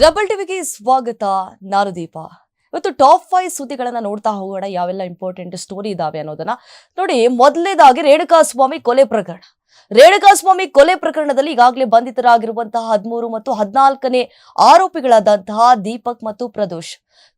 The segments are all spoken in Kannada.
ಡಬಲ್ ಟಿವಿಗೆ ಸ್ವಾಗತ ನಾನು ದೀಪ ಇವತ್ತು ಟಾಪ್ ಫೈವ್ ಸುದ್ದಿಗಳನ್ನ ನೋಡ್ತಾ ಹೋಗೋಣ, ಯಾವೆಲ್ಲ ಇಂಪಾರ್ಟೆಂಟ್ ಸ್ಟೋರಿ ಇದಾವೆ ಅನ್ನೋದನ್ನ. ನೋಡಿ, ಮೊದಲನೇದಾಗಿ ರೇಣುಕಾಸ್ವಾಮಿ ಕೊಲೆ ಪ್ರಕರಣ. ರೇಣುಕಾಸ್ವಾಮಿ ಕೊಲೆ ಪ್ರಕರಣದಲ್ಲಿ ಈಗಾಗಲೇ ಬಂಧಿತರಾಗಿರುವಂತಹ ಹದಿಮೂರು ಮತ್ತು ಹದಿನಾಲ್ಕನೇ ಆರೋಪಿಗಳಾದಂತಹ ದೀಪಕ್ ಮತ್ತು ಪ್ರದೋಷ್.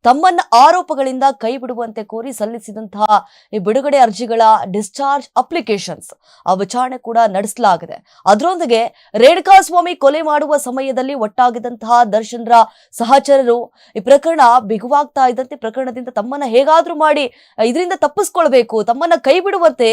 ತಮ್ಮನ್ನ ಆರೋಪಗಳಿಂದ ಕೈ ಬಿಡುವಂತೆ ಕೋರಿ ಸಲ್ಲಿಸಿದಂತಹ ಈ ಬಿಡುಗಡೆ ಅರ್ಜಿಗಳ ಡಿಸ್ಚಾರ್ಜ್ ಅಪ್ಲಿಕೇಶನ್ಸ್ ಆ ವಿಚಾರಣೆ ಕೂಡ ನಡೆಸಲಾಗಿದೆ. ಅದರೊಂದಿಗೆ ರೇಣುಕಾಸ್ವಾಮಿ ಕೊಲೆ ಮಾಡುವ ಸಮಯದಲ್ಲಿ ಒಟ್ಟಾಗಿದ್ದಂತಹ ದರ್ಶನ್ರ ಸಹಚರರು ಈ ಪ್ರಕರಣ ಬಿಗುವಾಗ್ತಾ ಇದ್ದಂತೆ ಪ್ರಕರಣದಿಂದ ತಮ್ಮನ್ನ ಹೇಗಾದ್ರೂ ಮಾಡಿ, ಇದರಿಂದ ತಪ್ಪಿಸ್ಕೊಳ್ಬೇಕು, ತಮ್ಮನ್ನ ಕೈ ಬಿಡುವಂತೆ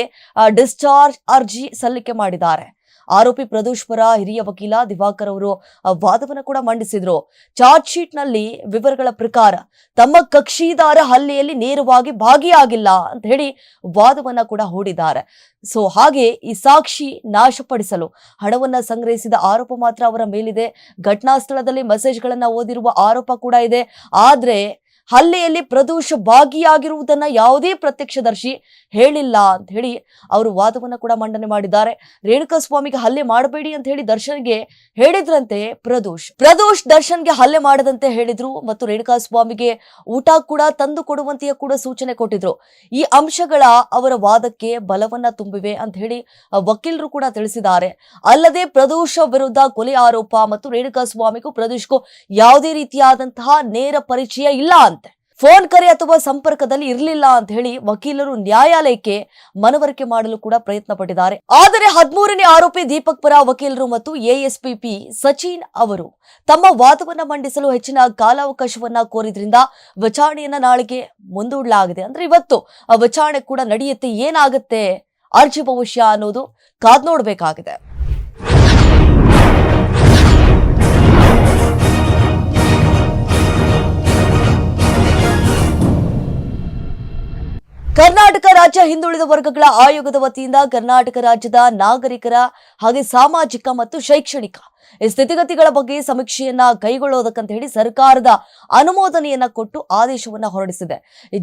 ಡಿಸ್ಚಾರ್ಜ್ ಅರ್ಜಿ ಸಲ್ಲಿಕೆ ಮಾಡಿದ್ದಾರೆ. ಆರೋಪಿ ಪ್ರದೋಷ್ ಪರ, ಹಿರಿಯ ವಕೀಲ ದಿವಾಕರ್ ಅವರು ವಾದವನ್ನು ಕೂಡ ಮಂಡಿಸಿದ್ರು. ಚಾರ್ಜ್ ಶೀಟ್ನಲ್ಲಿ ವಿವರಗಳ ಪ್ರಕಾರ ತಮ್ಮ ಕಕ್ಷಿದಾರ ಹಲ್ಲೆಯಲ್ಲಿ ನೇರವಾಗಿ ಭಾಗಿಯಾಗಿಲ್ಲ ಅಂತ ಹೇಳಿ ವಾದವನ್ನ ಕೂಡ ಹೂಡಿದ್ದಾರೆ. ಸೊ, ಹಾಗೆ ಈ ಸಾಕ್ಷಿ ನಾಶಪಡಿಸಲು ಹಣವನ್ನ ಸಂಗ್ರಹಿಸಿದ ಆರೋಪ ಮಾತ್ರ ಅವರ ಮೇಲಿದೆ. ಘಟನಾ ಸ್ಥಳದಲ್ಲಿ ಮೆಸೇಜ್ಗಳನ್ನ ಓದಿರುವ ಆರೋಪ ಕೂಡ ಇದೆ. ಆದ್ರೆ ಹಲ್ಲೆಯಲ್ಲಿ ಪ್ರದೋಷ ಭಾಗಿಯಾಗಿರುವುದನ್ನ ಯಾವುದೇ ಪ್ರತ್ಯಕ್ಷದರ್ಶಿ ಹೇಳಿಲ್ಲ ಅಂತ ಹೇಳಿ ಅವರು ವಾದವನ್ನ ಕೂಡ ಮಂಡನೆ ಮಾಡಿದ್ದಾರೆ. ರೇಣುಕಾ ಸ್ವಾಮಿಗೆ ಹಲ್ಲೆ ಮಾಡಬೇಡಿ ಅಂತ ಹೇಳಿ ದರ್ಶನ್ಗೆ ಹೇಳಿದ್ರಂತೆ ಪ್ರದೋಷ್. ಪ್ರದೋಷ್ ದರ್ಶನ್ಗೆ ಹಲ್ಲೆ ಮಾಡದಂತೆ ಹೇಳಿದ್ರು ಮತ್ತು ರೇಣುಕಾ ಸ್ವಾಮಿಗೆ ಊಟ ಕೂಡ ತಂದು ಕೊಡುವಂತೆಯೂ ಕೂಡ ಸೂಚನೆ ಕೊಟ್ಟಿದ್ರು. ಈ ಅಂಶಗಳ ಅವರ ವಾದಕ್ಕೆ ಬಲವನ್ನ ತುಂಬಿವೆ ಅಂತ ಹೇಳಿ ವಕೀಲರು ಕೂಡ ತಿಳಿಸಿದ್ದಾರೆ. ಅಲ್ಲದೆ ಪ್ರದೋಷ ವಿರುದ್ಧ ಕೊಲೆ ಆರೋಪ ಮತ್ತು ರೇಣುಕಾ ಸ್ವಾಮಿಗೂ ಪ್ರದೋಷ್ಗೂ ಯಾವುದೇ ರೀತಿಯಾದಂತಹ ನೇರ ಪರಿಚಯ ಇಲ್ಲ ಅಂತೆ ಫೋನ್ ಕರೆ ಅಥವಾ ಸಂಪರ್ಕದಲ್ಲಿ ಇರಲಿಲ್ಲ ಅಂತ ಹೇಳಿ ವಕೀಲರು ನ್ಯಾಯಾಲಯಕ್ಕೆ ಮನವರಿಕೆ ಮಾಡಲು ಕೂಡ ಪ್ರಯತ್ನ ಪಟ್ಟಿದ್ದಾರೆ. ಆದರೆ ಹದಿಮೂರನೇ ಆರೋಪಿ ದೀಪಕ್ ಪರ ವಕೀಲರು ಮತ್ತು ಎಎಸ್ಪಿಪಿ ಸಚಿನ್ ಅವರು ತಮ್ಮ ವಾದವನ್ನು ಮಂಡಿಸಲು ಹೆಚ್ಚಿನ ಕಾಲಾವಕಾಶವನ್ನ ಕೋರಿದ್ರಿಂದ ವಿಚಾರಣೆಯನ್ನ ನಾಳೆಗೆ ಮುಂದೂಡಲಾಗಿದೆ. ಅಂದ್ರೆ ಇವತ್ತು ಆ ವಿಚಾರಣೆ ಕೂಡ ನಡೆಯುತ್ತೆ, ಏನಾಗುತ್ತೆ, ಅರ್ಜಿ ಭವಿಷ್ಯ ಅನ್ನೋದು ಕಾದ್ ನೋಡ್ಬೇಕಾಗಿದೆ. ಕರ್ನಾಟಕ ರಾಜ್ಯ ಹಿಂದುಳಿದ ವರ್ಗಗಳ ಆಯೋಗದ ವತಿಯಿಂದ ಕರ್ನಾಟಕ ರಾಜ್ಯದ ನಾಗರಿಕರ ಹಾಗೆ ಸಾಮಾಜಿಕ ಮತ್ತು ಶೈಕ್ಷಣಿಕ ಸ್ಥಿತಿಗತಿಗಳ ಬಗ್ಗೆ ಸಮೀಕ್ಷೆಯನ್ನ ಕೈಗೊಳ್ಳೋದಕ್ಕಂತ ಹೇಳಿ ಸರ್ಕಾರದ ಅನುಮೋದನೆಯನ್ನ ಕೊಟ್ಟು ಆದೇಶವನ್ನ ಹೊರಡಿಸಿದೆ.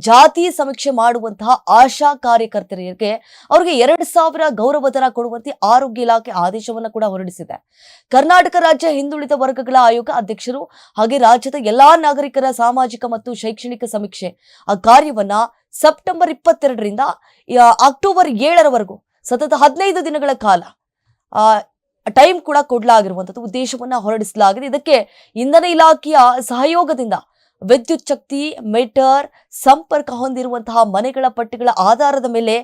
ಜಾತಿ ಸಮೀಕ್ಷೆ ಮಾಡುವಂತಹ ಆಶಾ ಕಾರ್ಯಕರ್ತರಿಗೆ ಅವರಿಗೆ ಎರಡು ಸಾವಿರ ಗೌರವಧನ ಕೊಡುವಂತೆ ಆರೋಗ್ಯ ಇಲಾಖೆ ಆದೇಶವನ್ನ ಕೂಡ ಹೊರಡಿಸಿದೆ. ಕರ್ನಾಟಕ ರಾಜ್ಯ ಹಿಂದುಳಿದ ವರ್ಗಗಳ ಆಯೋಗ ಅಧ್ಯಕ್ಷರು ಹಾಗೆ ರಾಜ್ಯದ ಎಲ್ಲಾ ನಾಗರಿಕರ ಸಾಮಾಜಿಕ ಮತ್ತು ಶೈಕ್ಷಣಿಕ ಸಮೀಕ್ಷೆ ಆ ಕಾರ್ಯವನ್ನ ಸೆಪ್ಟೆಂಬರ್ ಇಪ್ಪತ್ತೆರಡರಿಂದ ಅಕ್ಟೋಬರ್ ಏಳರವರೆಗೂ, ಸತತ ಹದಿನೈದು ದಿನಗಳ ಕಾಲ ಟೈಮ್ ಕೂಡ ಕೊಡಲಾಗಿರುವಂಥದ್ದು, ಉದ್ದೇಶವನ್ನ ಹೊರಡಿಸಲಾಗಿದೆ. ಇದಕ್ಕೆ ಇಂಧನ ಇಲಾಖೆಯ ಸಹಯೋಗದಿಂದ ವಿದ್ಯುತ್ ಶಕ್ತಿ, ಮೀಟರ್, ಸಂಪರ್ಕ ಹೊಂದಿರುವಂತಹ ಮನೆಗಳ ಪಟ್ಟಿಗಳ ಆಧಾರದ ಮೇಲೆ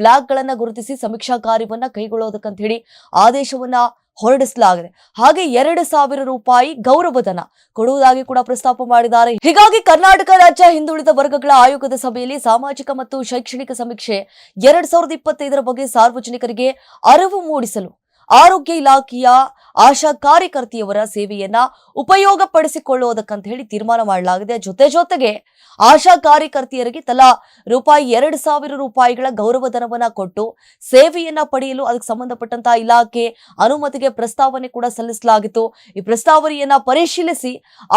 ಬ್ಲಾಕ್ಗಳನ್ನ ಗುರುತಿಸಿ ಸಮೀಕ್ಷಾ ಕಾರ್ಯವನ್ನ ಕೈಗೊಳ್ಳೋದಕ್ಕಂತ ಹೇಳಿ ಆದೇಶವನ್ನ ಹೊರಡಿಸಲಾಗಿದೆ. ಹಾಗೆ ಎರಡು ಸಾವಿರ ರೂಪಾಯಿ ಗೌರವಧನ ಕೊಡುವುದಾಗಿ ಕೂಡ ಪ್ರಸ್ತಾಪ ಮಾಡಿದ್ದಾರೆ. ಹೀಗಾಗಿ ಕರ್ನಾಟಕ ರಾಜ್ಯ ಹಿಂದುಳಿದ ವರ್ಗಗಳ ಆಯೋಗದ ಸಭೆಯಲ್ಲಿ ಸಾಮಾಜಿಕ ಮತ್ತು ಶೈಕ್ಷಣಿಕ ಸಮೀಕ್ಷೆ ಎರಡ್ ಸಾವಿರದ ಇಪ್ಪತ್ತೈದರ ಬಗ್ಗೆ ಸಾರ್ವಜನಿಕರಿಗೆ ಅರಿವು ಮೂಡಿಸಲು ಆರೋಗ್ಯ ಇಲಾಖೆಯ ಆಶಾ ಕಾರ್ಯಕರ್ತೆಯವರ ಸೇವೆಯನ್ನ ಉಪಯೋಗ ಪಡಿಸಿಕೊಳ್ಳುವುದಕ್ಕಂತ ಹೇಳಿ ತೀರ್ಮಾನ ಮಾಡಲಾಗಿದೆ. ಜೊತೆ ಜೊತೆಗೆ ಆಶಾ ಕಾರ್ಯಕರ್ತೆಯರಿಗೆ ತಲಾ ರೂಪಾಯಿ ಎರಡು ಸಾವಿರ ರೂಪಾಯಿಗಳ ಗೌರವಧನವನ್ನ ಕೊಟ್ಟು ಸೇವೆಯನ್ನ ಪಡೆಯಲು ಅದಕ್ಕೆ ಸಂಬಂಧಪಟ್ಟಂತಹ ಇಲಾಖೆ ಅನುಮತಿಗೆ ಪ್ರಸ್ತಾವನೆ ಕೂಡ ಸಲ್ಲಿಸಲಾಗಿತ್ತು. ಈ ಪ್ರಸ್ತಾವನೆಯನ್ನ ಪರಿಶೀಲಿಸಿ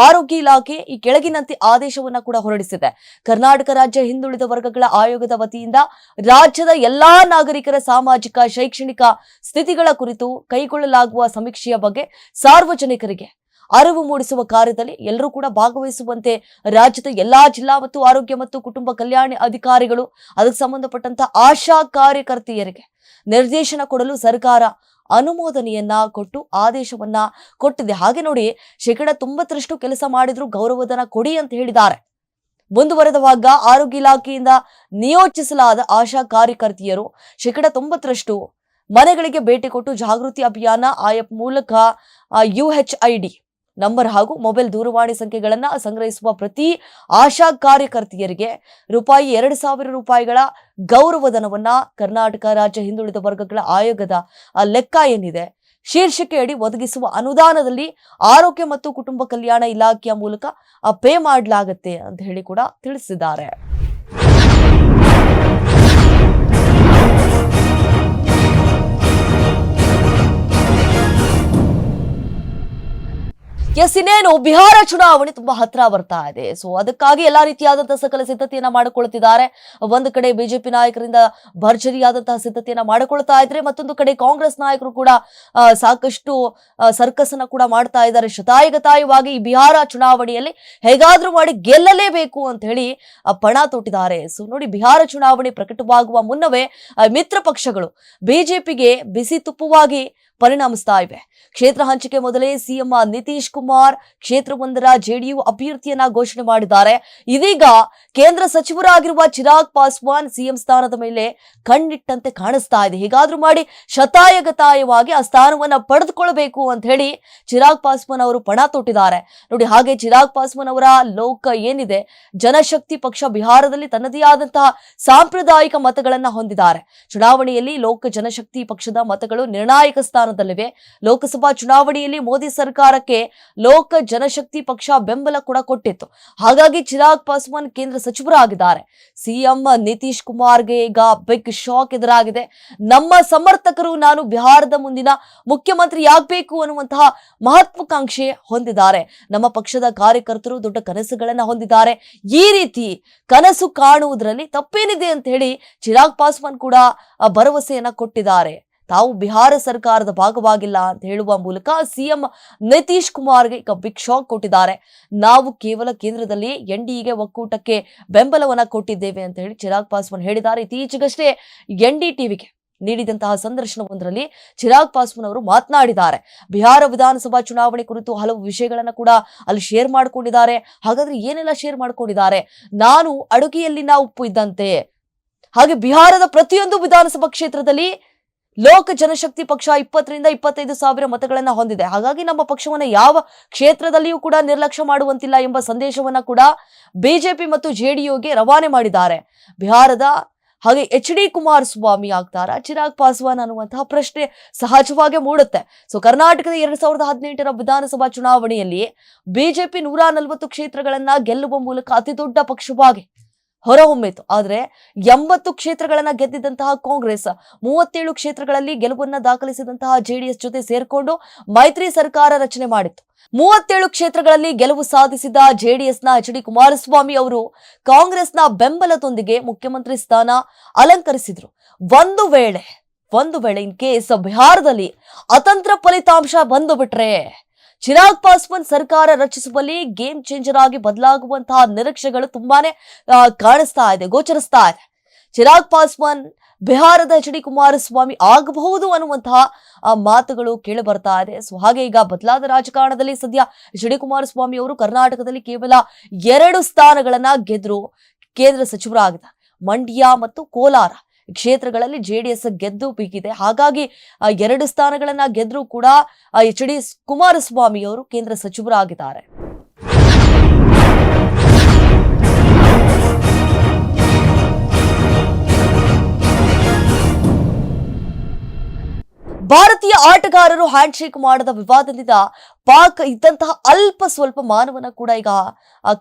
ಆರೋಗ್ಯ ಇಲಾಖೆ ಈ ಕೆಳಗಿನಂತೆ ಆದೇಶವನ್ನ ಕೂಡ ಹೊರಡಿಸಿದೆ. ಕರ್ನಾಟಕ ರಾಜ್ಯ ಹಿಂದುಳಿದ ವರ್ಗಗಳ ಆಯೋಗದ ವತಿಯಿಂದ ರಾಜ್ಯದ ಎಲ್ಲಾ ನಾಗರಿಕರ ಸಾಮಾಜಿಕ, ಶೈಕ್ಷಣಿಕ ಸ್ಥಿತಿಗಳ ಕುರಿತು ಕೈಗೊಳ್ಳಲಾಗುವ ಸಮೀಕ್ಷೆಯ ಬಗ್ಗೆ ಸಾರ್ವಜನಿಕರಿಗೆ ಅರಿವು ಮೂಡಿಸುವ ಕಾರ್ಯದಲ್ಲಿ ಎಲ್ಲರೂ ಕೂಡ ಭಾಗವಹಿಸುವಂತೆ ರಾಜ್ಯದ ಎಲ್ಲಾ ಜಿಲ್ಲಾ ಮತ್ತು ಆರೋಗ್ಯ ಮತ್ತು ಕುಟುಂಬ ಕಲ್ಯಾಣ ಅಧಿಕಾರಿಗಳು, ಅದಕ್ಕೆ ಸಂಬಂಧಪಟ್ಟಂತ ಆಶಾ ಕಾರ್ಯಕರ್ತೆಯರಿಗೆ ನಿರ್ದೇಶನ ಕೊಡಲು ಸರ್ಕಾರ ಅನುಮೋದನೆಯನ್ನ ಕೊಟ್ಟು ಆದೇಶವನ್ನ ಕೊಟ್ಟಿದೆ. ಹಾಗೆ ನೋಡಿ, ಶೇಕಡ ತೊಂಬತ್ತರಷ್ಟು ಕೆಲಸ ಮಾಡಿದ್ರು, ಗೌರವಧನ ಕೊಡಿ ಅಂತ ಹೇಳಿದ್ದಾರೆ. ಮುಂದುವರೆದವಾಗ ಆರೋಗ್ಯ ಇಲಾಖೆಯಿಂದ ನಿಯೋಜಿಸಲಾದ ಆಶಾ ಕಾರ್ಯಕರ್ತೆಯರು ಶೇಕಡ ತೊಂಬತ್ತರಷ್ಟು ಮನೆಗಳಿಗೆ ಭೇಟಿ ಕೊಟ್ಟು ಜಾಗೃತಿ ಅಭಿಯಾನ ಆಯಪ್ ಮೂಲಕ U H I D number ಹಾಗೂ ಮೊಬೈಲ್ ದೂರವಾಣಿ ಸಂಖ್ಯೆಗಳನ್ನು ಸಂಗ್ರಹಿಸುವ ಪ್ರತಿ ಆಶಾ ಕಾರ್ಯಕರ್ತೆಯರಿಗೆ ರೂಪಾಯಿ ಎರಡು ಸಾವಿರ ರೂಪಾಯಿಗಳ ಗೌರವಧನವನ್ನ ಕರ್ನಾಟಕ ರಾಜ್ಯ ಹಿಂದುಳಿದ ವರ್ಗಗಳ ಆಯೋಗದ ಲೆಕ್ಕ ಏನಿದೆ ಶೀರ್ಷಿಕೆ ಅಡಿ ಒದಗಿಸುವ ಅನುದಾನದಲ್ಲಿ ಆರೋಗ್ಯ ಮತ್ತು ಕುಟುಂಬ ಕಲ್ಯಾಣ ಇಲಾಖೆಯ ಮೂಲಕ ಪೇ ಮಾಡಲಾಗತ್ತೆ ಅಂತ ಹೇಳಿ ಕೂಡ ತಿಳಿಸಿದ್ದಾರೆ. ಎಸ್ ಇನ್ನೇನು ಬಿಹಾರ ಚುನಾವಣೆ ತುಂಬಾ ಹತ್ರ ಬರ್ತಾ ಇದೆ. ಸೊ ಅದಕ್ಕಾಗಿ ಎಲ್ಲಾ ರೀತಿಯಾದಂತಹ ಸಕಲ ಸಿದ್ಧತೆಯನ್ನ ಮಾಡಿಕೊಳ್ಳುತ್ತಿದ್ದಾರೆ ಒಂದು ಕಡೆ ಬಿಜೆಪಿ ನಾಯಕರಿಂದ ಭರ್ಜರಿಯಾದಂತಹ ಸಿದ್ಧತೆಯನ್ನ ಮಾಡಿಕೊಳ್ತಾ ಇದ್ರೆ ಮತ್ತೊಂದು ಕಡೆ ಕಾಂಗ್ರೆಸ್ ನಾಯಕರು ಕೂಡ ಸಾಕಷ್ಟು ಸರ್ಕಸ್ ಅನ್ನ ಕೂಡ ಮಾಡ್ತಾ ಇದ್ದಾರೆ. ಶತಾಯಗತಾಯವಾಗಿ ಈ ಬಿಹಾರ ಚುನಾವಣೆಯಲ್ಲಿ ಹೇಗಾದ್ರೂ ಮಾಡಿ ಗೆಲ್ಲಲೇಬೇಕು ಅಂತ ಹೇಳಿ ಪಣ ತೊಟ್ಟಿದ್ದಾರೆ. ಸೊ ನೋಡಿ ಬಿಹಾರ ಚುನಾವಣೆ ಪ್ರಕಟವಾಗುವ ಮುನ್ನವೇ ಮಿತ್ರ ಪಕ್ಷಗಳು ಬಿಜೆಪಿಗೆ ಬಿಸಿ ತುಪ್ಪವಾಗಿ ಪರಿಣಮಿಸ್ತಾ ಇವೆ. ಕ್ಷೇತ್ರ ಹಂಚಿಕೆ ಮೊದಲೇ ಸಿಎಂ ನಿತೀಶ್ ಕುಮಾರ್ ಕ್ಷೇತ್ರವೊಂದರ ಜೆಡಿಯು ಅಭ್ಯರ್ಥಿಯನ್ನ ಘೋಷಣೆ ಮಾಡಿದ್ದಾರೆ. ಇದೀಗ ಕೇಂದ್ರ ಸಚಿವರಾಗಿರುವ ಚಿರಾಗ್ ಪಾಸ್ವಾನ್ ಸಿಎಂ ಸ್ಥಾನದ ಮೇಲೆ ಕಣ್ಣಿಟ್ಟಂತೆ ಕಾಣಿಸ್ತಾ ಇದೆ. ಹೀಗಾದ್ರೂ ಮಾಡಿ ಶತಾಯಗತಾಯವಾಗಿ ಆ ಸ್ಥಾನವನ್ನ ಪಡೆದುಕೊಳ್ಬೇಕು ಅಂತ ಹೇಳಿ ಚಿರಾಗ್ ಪಾಸ್ವಾನ್ ಅವರು ಪಣ ತೊಟ್ಟಿದ್ದಾರೆ. ನೋಡಿ ಹಾಗೆ ಚಿರಾಗ್ ಪಾಸ್ವಾನ್ ಅವರ ಲೋಕ ಏನಿದೆ? ಜನಶಕ್ತಿ ಪಕ್ಷ ಬಿಹಾರದಲ್ಲಿ ತನ್ನದೇ ಆದಂತಹ ಸಾಂಪ್ರದಾಯಿಕ ಮತಗಳನ್ನ ಹೊಂದಿದ್ದಾರೆ. ಚುನಾವಣೆಯಲ್ಲಿ ಲೋಕ ಜನಶಕ್ತಿ ಪಕ್ಷದ ಮತಗಳು ನಿರ್ಣಾಯಕ ಸ್ಥಾನದಲ್ಲಿವೆ. ಲೋಕಸಭಾ ಚುನಾವಣೆಯಲ್ಲಿ ಮೋದಿ ಸರ್ಕಾರಕ್ಕೆ ಲೋಕ ಜನಶಕ್ತಿ ಪಕ್ಷ ಬೆಂಬಲ ಕೂಡ ಕೊಟ್ಟಿತ್ತು. ಹಾಗಾಗಿ ಚಿರಾಗ್ ಪಾಸ್ವಾನ್ ಕೇಂದ್ರ ಸಚಿವರಾಗಿದ್ದಾರೆ. ಸಿಎಂ ನಿತೀಶ್ ಕುಮಾರ್ಗೆ ಈಗ ಬಿಗ್ ಶಾಕ್ ಎದುರಾಗಿದೆ. ನಮ್ಮ ಸಮರ್ಥಕರು ನಾನು ಬಿಹಾರದ ಮುಂದಿನ ಮುಖ್ಯಮಂತ್ರಿ ಆಗಬೇಕು ಅನ್ನುವಂತಹ ಮಹತ್ವಾಕಾಂಕ್ಷೆ ಹೊಂದಿದ್ದಾರೆ. ನಮ್ಮ ಪಕ್ಷದ ಕಾರ್ಯಕರ್ತರು ದೊಡ್ಡ ಕನಸುಗಳನ್ನ ಹೊಂದಿದ್ದಾರೆ. ಈ ರೀತಿ ಕನಸು ಕಾಣುವುದರಲ್ಲಿ ತಪ್ಪೇನಿದೆ ಅಂತ ಹೇಳಿ ಚಿರಾಗ್ ಪಾಸ್ವಾನ್ ಕೂಡ ಭರವಸೆಯನ್ನ ಕೊಟ್ಟಿದ್ದಾರೆ. ತಾವು ಬಿಹಾರ ಸರ್ಕಾರದ ಭಾಗವಾಗಿಲ್ಲ ಅಂತ ಹೇಳುವ ಮೂಲಕ ಸಿಎಂ ನಿತೀಶ್ ಕುಮಾರ್ಗೆ ಈಗ ಬಿಗ್ ಶಾಕ್ ಕೊಟ್ಟಿದ್ದಾರೆ. ನಾವು ಕೇವಲ ಕೇಂದ್ರದಲ್ಲಿ ಎನ್ ಡಿಗೆ ಒಕ್ಕೂಟಕ್ಕೆ ಬೆಂಬಲವನ್ನ ಕೊಟ್ಟಿದ್ದೇವೆ ಅಂತ ಹೇಳಿ ಚಿರಾಗ್ ಪಾಸ್ವಾನ್ ಹೇಳಿದ್ದಾರೆ. ಇತ್ತೀಚೆಗಷ್ಟೇ ಎನ್ ಡಿ ಟಿವಿಗೆ ನೀಡಿದಂತಹ ಸಂದರ್ಶನವೊಂದರಲ್ಲಿ ಚಿರಾಗ್ ಪಾಸ್ವಾನ್ ಅವರು ಮಾತನಾಡಿದ್ದಾರೆ. ಬಿಹಾರ ವಿಧಾನಸಭಾ ಚುನಾವಣೆ ಕುರಿತು ಹಲವು ವಿಷಯಗಳನ್ನು ಕೂಡ ಅಲ್ಲಿ ಶೇರ್ ಮಾಡ್ಕೊಂಡಿದ್ದಾರೆ. ಹಾಗಾದ್ರೆ ಏನೆಲ್ಲ ಶೇರ್ ಮಾಡ್ಕೊಂಡಿದ್ದಾರೆ? ನಾನು ಅಡುಗೆಯಲ್ಲಿನ ಉಪ್ಪು ಇದ್ದಂತೆ, ಹಾಗೆ ಬಿಹಾರದ ಪ್ರತಿಯೊಂದು ವಿಧಾನಸಭಾ ಕ್ಷೇತ್ರದಲ್ಲಿ ಲೋಕ ಜನಶಕ್ತಿ ಪಕ್ಷ ಇಪ್ಪತ್ತರಿಂದ ಇಪ್ಪತ್ತೈದು ಸಾವಿರ ಮತಗಳನ್ನು ಹೊಂದಿದೆ. ಹಾಗಾಗಿ ನಮ್ಮ ಪಕ್ಷವನ್ನ ಯಾವ ಕ್ಷೇತ್ರದಲ್ಲಿಯೂ ಕೂಡ ನಿರ್ಲಕ್ಷ್ಯ ಮಾಡುವಂತಿಲ್ಲ ಎಂಬ ಸಂದೇಶವನ್ನ ಕೂಡ ಬಿಜೆಪಿ ಮತ್ತು ಜೆಡಿಯುಗೆ ರವಾನೆ ಮಾಡಿದ್ದಾರೆ. ಬಿಹಾರದ ಹಾಗೆ ಎಚ್ ಡಿ ಕುಮಾರಸ್ವಾಮಿ ಆಗ್ತಾರಾ? ಚಿರಾಗ್ ಪಾಸ್ವಾನ್ ಅನ್ನುವಂತಹ ಪ್ರಶ್ನೆ ಸಹಜವಾಗಿ ಮೂಡುತ್ತೆ. ಸೊ ಕರ್ನಾಟಕದ ಎರಡ್ ಸಾವಿರದ ಹದಿನೆಂಟರ ವಿಧಾನಸಭಾ ಚುನಾವಣೆಯಲ್ಲಿ ಬಿಜೆಪಿ ನೂರ ನಲವತ್ತು ಕ್ಷೇತ್ರಗಳನ್ನ ಗೆಲ್ಲುವ ಮೂಲಕ ಅತಿ ದೊಡ್ಡ ಪಕ್ಷವಾಗಿ ಹೊರಹೊಮ್ಮಿತು. ಆದರೆ ಎಂಬತ್ತು ಕ್ಷೇತ್ರಗಳನ್ನ ಗೆದ್ದಿದ್ದಂತಹ ಕಾಂಗ್ರೆಸ್, ಮೂವತ್ತೇಳು ಕ್ಷೇತ್ರಗಳಲ್ಲಿ ಗೆಲುವನ್ನ ದಾಖಲಿಸಿದಂತಹ ಜೆಡಿಎಸ್ ಜೊತೆ ಸೇರ್ಕೊಂಡು ಮೈತ್ರಿ ಸರ್ಕಾರ ರಚನೆ ಮಾಡಿತ್ತು. ಮೂವತ್ತೇಳು ಕ್ಷೇತ್ರಗಳಲ್ಲಿ ಗೆಲುವು ಸಾಧಿಸಿದ ಜೆಡಿಎಸ್ನ ಎಚ್ ಡಿ ಕುಮಾರಸ್ವಾಮಿ ಅವರು ಕಾಂಗ್ರೆಸ್ನ ಬೆಂಬಲದೊಂದಿಗೆ ಮುಖ್ಯಮಂತ್ರಿ ಸ್ಥಾನ ಅಲಂಕರಿಸಿದ್ರು. ಒಂದು ವೇಳೆ ಒಂದು ವೇಳೆ ಇನ್ ಕೇಸ್ ಬಿಹಾರದಲ್ಲಿ ಅತಂತ್ರ ಫಲಿತಾಂಶ ಬಂದು ಬಿಟ್ರೆ ಚಿರಾಗ್ ಪಾಸ್ವಾನ್ ಸರ್ಕಾರ ರಚಿಸುವಲ್ಲಿ ಗೇಮ್ ಚೇಂಜರ್ ಆಗಿ ಬದಲಾಗುವಂತಹ ನಿರೀಕ್ಷೆಗಳು ತುಂಬಾನೇ ಕಾಣಿಸ್ತಾ ಇದೆ, ಗೋಚರಿಸ್ತಾ ಇದೆ. ಚಿರಾಗ್ ಪಾಸ್ವಾನ್ ಬಿಹಾರದ ಎಚ್ ಡಿ ಕುಮಾರಸ್ವಾಮಿ ಆಗಬಹುದು ಅನ್ನುವಂತಹ ಮಾತುಗಳು ಕೇಳಿ ಬರ್ತಾ ಇದೆ. ಸೊ, ಹಾಗೆ ಈಗ ಬದಲಾದ ರಾಜಕಾರಣದಲ್ಲಿ ಸದ್ಯ ಎಚ್ ಡಿ ಕುಮಾರಸ್ವಾಮಿ ಅವರು ಕರ್ನಾಟಕದಲ್ಲಿ ಕೇವಲ ಎರಡು ಸ್ಥಾನಗಳನ್ನ ಗೆದ್ರು ಕೇಂದ್ರ ಸಚಿವರಾಗಿದ್ದಾರೆ ಮಂಡ್ಯ ಮತ್ತು ಕೋಲಾರ. ಕ್ಷೇತ್ರಗಳಲ್ಲಿ ಎಸ್ ಗೆದ್ದು ಬೀಗಿದೆ. ಹಾಗಾಗಿ ಎರಡು ಸ್ಥಾನಗಳನ್ನ ಗೆದ್ರೂ ಕೂಡ ಎಚ್ ಡಿ ಕುಮಾರಸ್ವಾಮಿ ಅವರು ಕೇಂದ್ರ ಸಚಿವರಾಗಿದ್ದಾರೆ. ಭಾರತೀಯ ಆಟಗಾರರು ಹ್ಯಾಂಡ್ಶೇಕ್ ಮಾಡದ ವಿವಾದದಿಂದ ಪಾಕ್ ಇದ್ದಂತಹ ಅಲ್ಪ ಸ್ವಲ್ಪ ಮಾನವನ ಕೂಡ ಈಗ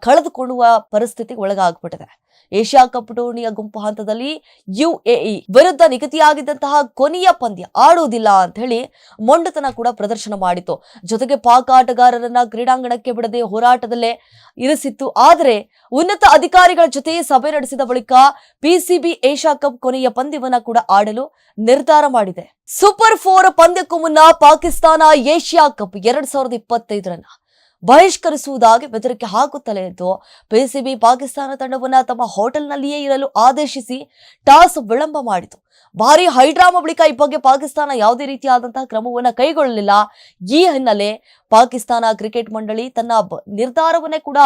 ಕಳೆದುಕೊಳ್ಳುವ ಪರಿಸ್ಥಿತಿಗೆ ಒಳಗಾಗ್ಬಿಟ್ಟಿದೆ. ಏಷ್ಯಾ ಕಪ್ ಟೂರ್ನಿಯ ಗುಂಪು ಹಂತದಲ್ಲಿ ಯುಎಇ ವಿರುದ್ಧ ನಿಗದಿಯಾಗಿದ್ದಂತಹ ಕೊನೆಯ ಪಂದ್ಯ ಆಡುವುದಿಲ್ಲ ಅಂತ ಹೇಳಿ ಮೊಂಡತನ ಕೂಡ ಪ್ರದರ್ಶನ ಮಾಡಿತು. ಜೊತೆಗೆ ಪಾಕ್ ಆಟಗಾರರನ್ನ ಕ್ರೀಡಾಂಗಣಕ್ಕೆ ಬಿಡದೆ ಹೋರಾಟದಲ್ಲೇ ಇರಿಸಿತ್ತು. ಆದರೆ ಉನ್ನತ ಅಧಿಕಾರಿಗಳ ಜೊತೆ ಸಭೆ ನಡೆಸಿದ ಬಳಿಕ ಪಿಸಿಬಿ ಏಷ್ಯಾ ಕಪ್ ಕೊನೆಯ ಪಂದ್ಯವನ್ನ ಕೂಡ ಆಡಲು ನಿರ್ಧಾರ ಮಾಡಿದೆ. ಸೂಪರ್ ಫೋರ್ ಪಂದ್ಯಕ್ಕೂ ಮುನ್ನ ಪಾಕಿಸ್ತಾನ ಏಷ್ಯಾ ಕಪ್ ಎರಡ್ ಸಾವಿರದ ಇಪ್ಪತ್ತೈದರನ್ನ ಬಹಿಷ್ಕರಿಸುವುದಾಗಿ ಬೆದರಿಕೆ ಹಾಕುತ್ತಲೇ ಇದ್ದು ಪಿಸಿಬಿ ಪಾಕಿಸ್ತಾನ ತಂಡವನ್ನ ತಮ್ಮ ಹೋಟೆಲ್ನಲ್ಲಿಯೇ ಇರಲು ಆದೇಶಿಸಿ ಟಾಸ್ ವಿಳಂಬ ಮಾಡಿತು. ಭಾರಿ ಹೈಡ್ರಾಮಾ ಬಳಿಕ ಈ ಬಗ್ಗೆ ಪಾಕಿಸ್ತಾನ ಯಾವುದೇ ರೀತಿಯಾದಂತಹ ಕ್ರಮವನ್ನ ಕೈಗೊಳ್ಳಲಿಲ್ಲ. ಈ ಹಿನ್ನೆಲೆ ಪಾಕಿಸ್ತಾನ ಕ್ರಿಕೆಟ್ ಮಂಡಳಿ ತನ್ನ ನಿರ್ಧಾರವನ್ನೇ ಕೂಡ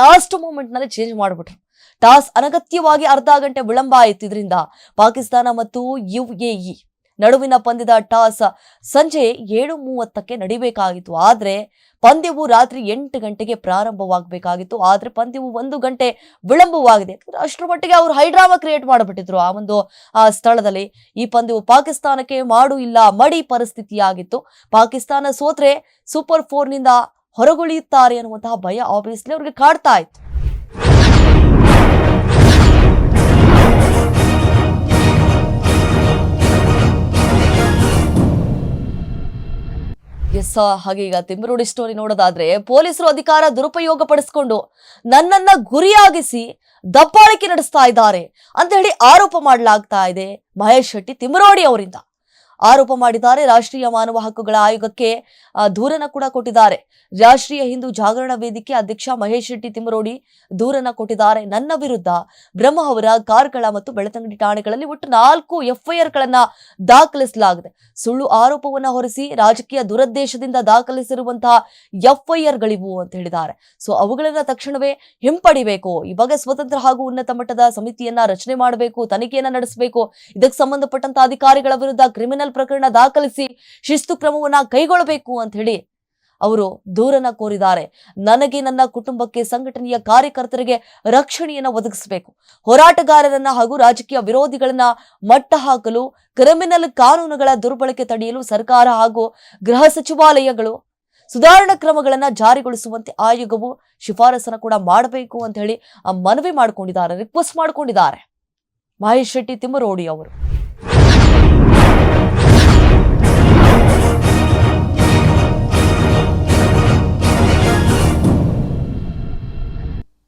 ಲಾಸ್ಟ್ ಮೂಮೆಂಟ್ನಲ್ಲಿ ಚೇಂಜ್ ಮಾಡಿಬಿಟ್ರು. ಟಾಸ್ ಅನಗತ್ಯವಾಗಿ ಅರ್ಧ ಗಂಟೆ ವಿಳಂಬ ಆಯಿತು ಇದರಿಂದ ಪಾಕಿಸ್ತಾನ ಮತ್ತು ಯುಎಇ ನಡುವಿನ ಪಂದ್ಯದ ಟಾಸ್ ಸಂಜೆ ಏಳು ಮೂವತ್ತಕ್ಕೆ ನಡಿಬೇಕಾಗಿತ್ತು. ಆದರೆ ಪಂದ್ಯವು ರಾತ್ರಿ ಎಂಟು ಗಂಟೆಗೆ ಪ್ರಾರಂಭವಾಗಬೇಕಾಗಿತ್ತು. ಆದರೆ ಪಂದ್ಯವು ಒಂದು ಗಂಟೆ ವಿಳಂಬವಾಗಿದೆ. ಅಷ್ಟರ ಮಟ್ಟಿಗೆ ಅವರು ಹೈಡ್ರಾಮಾ ಕ್ರಿಯೇಟ್ ಮಾಡಿಬಿಟ್ಟಿದ್ರು. ಆ ಒಂದು ಸ್ಥಳದಲ್ಲಿ ಈ ಪಂದ್ಯವು ಪಾಕಿಸ್ತಾನಕ್ಕೆ ಮಾಡು ಇಲ್ಲ ಮಡಿ ಪರಿಸ್ಥಿತಿಯಾಗಿತ್ತು. ಪಾಕಿಸ್ತಾನ ಸೋತ್ರೆ ಸೂಪರ್ ಫೋರ್ನಿಂದ ಹೊರಗುಳಿಯುತ್ತಾರೆ ಅನ್ನುವಂತಹ ಭಯ ಆಬ್ವಿಯಸ್ಲಿ ಅವ್ರಿಗೆ ಕಾಡ್ತಾ ಇತ್ತು. ಎಸ್ ಹಾಗೆ ಈಗ ತಿಮ್ಮರೋಡಿ ಸ್ಟೋರಿ ನೋಡೋದಾದ್ರೆ ಪೊಲೀಸರು ಅಧಿಕಾರ ದುರುಪಯೋಗ ಪಡಿಸ್ಕೊಂಡು ನನ್ನನ್ನ ಗುರಿಯಾಗಿಸಿ ದಬ್ಬಾಳಿಕೆ ನಡೆಸ್ತಾ ಇದ್ದಾರೆ ಅಂತ ಹೇಳಿ ಆರೋಪ ಮಾಡಲಾಗ್ತಾ ಇದೆ ಮಹೇಶ್ ಶೆಟ್ಟಿ ತಿಮರೋಡಿ ಅವರಿಂದ. ಆರೋಪ ಮಾಡಿದ್ದಾರೆ ರಾಷ್ಟ್ರೀಯ ಮಾನವ ಹಕ್ಕುಗಳ ಆಯೋಗಕ್ಕೆ ದೂರನ್ನ ಕೂಡ ಕೊಟ್ಟಿದ್ದಾರೆ. ರಾಷ್ಟ್ರೀಯ ಹಿಂದೂ ಜಾಗರಣ ವೇದಿಕೆ ಅಧ್ಯಕ್ಷ ಮಹೇಶ್ ಶೆಟ್ಟಿ ತಿಮ್ಮರೋಡಿ ದೂರನ್ನ ಕೊಟ್ಟಿದ್ದಾರೆ. ನನ್ನ ವಿರುದ್ಧ ಬ್ರಹ್ಮ ಅವರ ಕಾರ್ಕಳ ಮತ್ತು ಬೆಳತಂಗಡಿ ಠಾಣೆಗಳಲ್ಲಿ ಒಟ್ಟು ನಾಲ್ಕು ಎಫ್ಐಆರ್ ಗಳನ್ನ ದಾಖಲಿಸಲಾಗಿದೆ. ಸುಳ್ಳು ಆರೋಪವನ್ನ ಹೊರಿಸಿ ರಾಜಕೀಯ ದುರದ್ದೇಶದಿಂದ ದಾಖಲಿಸಿರುವಂತಹ ಎಫ್ಐಆರ್ ಗಳಿವು ಅಂತ ಹೇಳಿದ್ದಾರೆ. ಸೊ, ಅವುಗಳನ್ನ ತಕ್ಷಣವೇ ಹಿಂಪಡಿಬೇಕು. ಬಗ್ಗೆ ಸ್ವತಂತ್ರ ಹಾಗೂ ಉನ್ನತ ಮಟ್ಟದ ಸಮಿತಿಯನ್ನ ರಚನೆ ಮಾಡಬೇಕು, ತನಿಖೆಯನ್ನ ನಡೆಸಬೇಕು. ಇದಕ್ಕೆ ಸಂಬಂಧಪಟ್ಟಂತ ಅಧಿಕಾರಿಗಳ ವಿರುದ್ಧ ಕ್ರಿಮಿನಲ್ ಪ್ರಕರಣ ದಾಖಲಿಸಿ ಶಿಸ್ತು ಕ್ರಮವನ್ನ ಕೈಗೊಳ್ಳಬೇಕು ಅಂತ ಹೇಳಿ ಅವರು ದೂರನ ಕೋರಿದ್ದಾರೆ. ನನಗೆ ನನ್ನ ಕುಟುಂಬಕ್ಕೆ ಸಂಘಟನೆಯ ಕಾರ್ಯಕರ್ತರಿಗೆ ರಕ್ಷಣೆಯನ್ನ ಒದಗಿಸಬೇಕು. ಹೋರಾಟಗಾರರನ್ನ ಹಾಗೂ ರಾಜಕೀಯ ವಿರೋಧಿಗಳನ್ನ ಮಟ್ಟ ಹಾಕಲು, ಕ್ರಿಮಿನಲ್ ಕಾನೂನುಗಳ ದುರ್ಬಳಕೆ ತಡೆಯಲು ಸರ್ಕಾರ ಹಾಗೂ ಗೃಹ ಸಚಿವಾಲಯಗಳು ಸುಧಾರಣಾ ಕ್ರಮಗಳನ್ನ ಜಾರಿಗೊಳಿಸುವಂತೆ ಆಯೋಗವು ಶಿಫಾರಸನ್ನು ಕೂಡ ಮಾಡಬೇಕು ಅಂತ ಹೇಳಿ ಮನವಿ ಮಾಡ್ಕೊಂಡಿದ್ದಾರೆ ರಿಕ್ವೆಸ್ಟ್ ಮಾಡ್ಕೊಂಡಿದ್ದಾರೆ. ಮಹೇಶ್ ಶೆಟ್ಟಿ ತಿಮ್ಮರೋಡಿ ಅವರು.